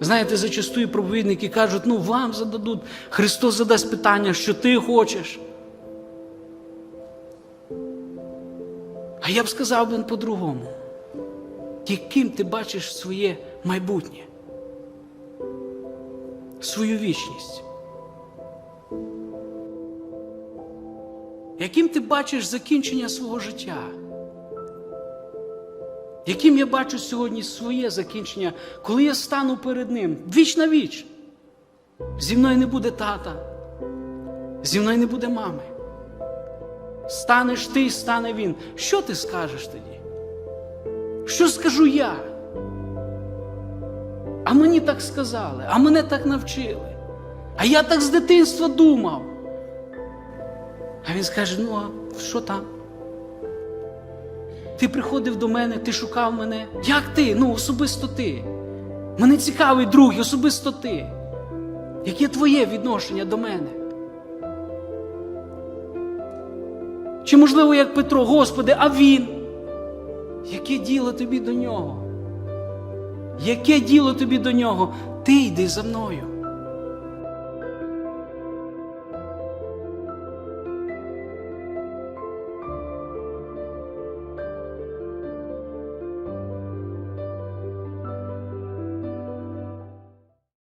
Знаєте, зачастую проповідники кажуть, ну вам зададуть, Христос задасть питання, що ти хочеш. А я б сказав би по-другому. Яким ти бачиш своє майбутнє, свою вічність? Яким ти бачиш закінчення свого життя? Яким я бачу сьогодні своє закінчення, коли я стану перед ним віч на віч? Зі мною не буде тата, зі мною не буде мами. Станеш ти стане він. Що ти скажеш тоді? Що скажу я? А мені так сказали, а мене так навчили. А я так з дитинства думав. А він скаже: ну, а що там? Ти приходив до мене, ти шукав мене. Як ти? Ну, особисто ти. Мене цікавий другий, особисто ти. Яке твоє відношення до мене? Чи можливо, як Петро, Господи, а він? Яке діло тобі до нього? Яке діло тобі до нього? Ти йди за мною.